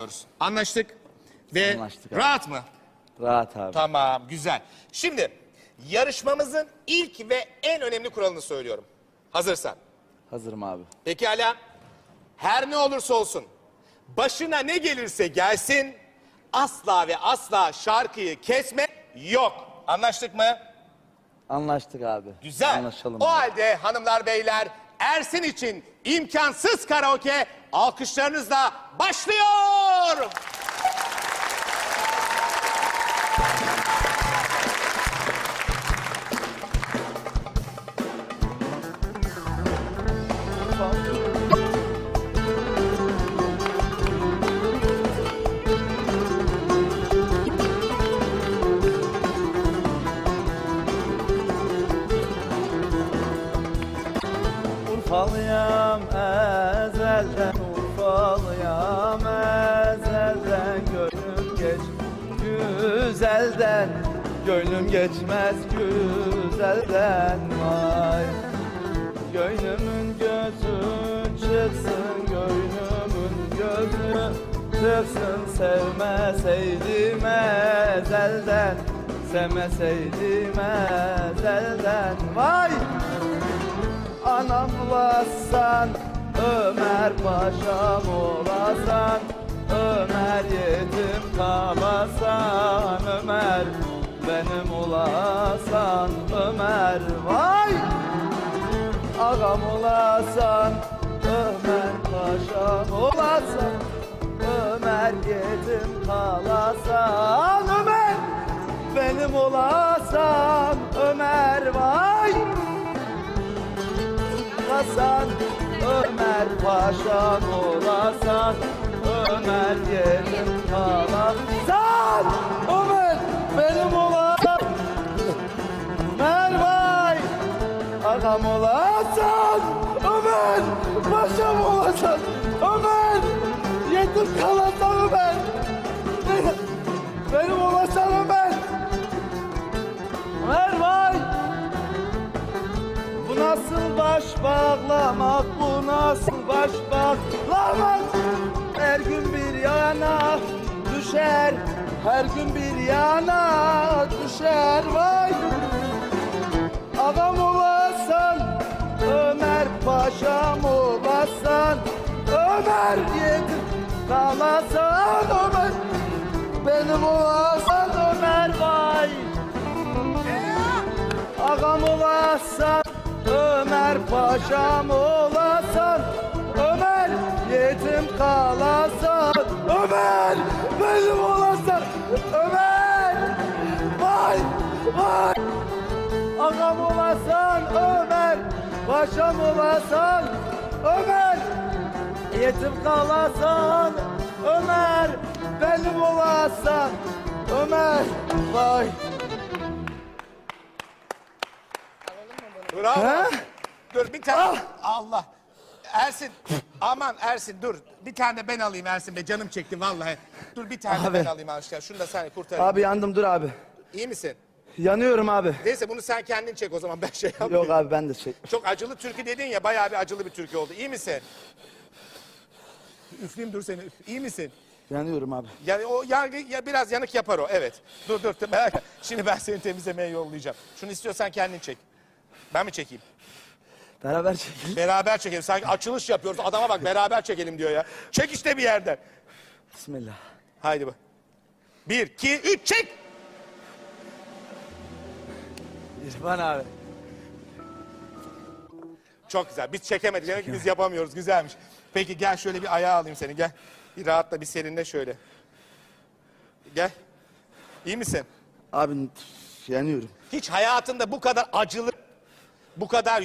yapıyoruz. Anlaştık. Ve Anlaştık abi. rahat mı? Rahat abi. Tamam, güzel. Şimdi yarışmamızın ilk ve en önemli kuralını söylüyorum. Hazırsan. Hazırım abi. Pekala. Her ne olursa olsun, başına ne gelirse gelsin, asla ve asla şarkıyı kesme yok. Anlaştık mı? Anlaştık abi. Güzel. Anlaşalım o abi. halde hanımlar beyler Ersin için imkansız karaoke alkışlarınızla başlıyor. Urfalıyam ezelden güzelden Gönlüm geçmez güzelden. Vay Gönlümün gözü çıksın Gönlümün gözü çıksın. Sevmeseydim ezelden Sevmeseydim ezelden. Vay! Anam olasan Ömer paşam olasan Ömer yetim Ağam olasan Ömer paşam olasan Ömer yetim kalasan Ömer benim olasan Ömer vay. Olasan Ömer paşam olasan Ömer yerim kalasan Ömer yetim kalasan Ömer benim, benim olasan Ömer vay bu nasıl baş bağlamak, bu nasıl baş bağlamak? Her gün bir yana düşer, her gün bir yana düşer. Vay. Adam olasan, Ömer paşam olasan, Ömer yedim kalasan Ömer. Benim olasan Ömer vay. Ağam olasan Ömer paşam olasan Ömer yetim kalasan Ömer benim olasan Ömer Vay vay Ağam olasan Ömer Paşam olasan Ömer Yetim kalasan Ömer benim olasan Ömer Vay Bravo. He? Dur bir tane. Allah. Ersin. Aman Ersin dur. Bir tane de ben alayım Ersin Bey. Canım çekti vallahi. Dur bir tane de Abi. ben alayım aşkına. Şunu da sen kurtarayım. Abi yandım dur abi. İyi misin? Yanıyorum abi. Neyse bunu sen kendin çek o zaman ben şey yapmayayım. Yok abi ben de şey. Çok acılı türkü dedin ya bayağı bir acılı bir türkü oldu. İyi misin? Üfleyeyim dur seni. İyi misin? Yanıyorum abi. Yani o yani ya biraz yanık yapar o evet. Dur dur dur, merak etme. Şimdi ben seni temizlemeye yollayacağım. Şunu istiyorsan kendin çek. Ben mi çekeyim? Beraber çekelim. Beraber çekelim. Sanki açılış yapıyoruz. Adama bak beraber çekelim diyor ya. Çek işte bir yerden. Bismillah. Haydi bak. Bir, iki, üç, çek. İrfan abi. Çok güzel. Biz çekemedik. Demek ki biz yapamıyoruz. Güzelmiş. Peki gel şöyle bir ayağa alayım seni. Gel. Bir rahatla bir serinle şöyle. Gel. İyi misin? Abi yanıyorum. Hiç hayatında bu kadar acılı, bu kadar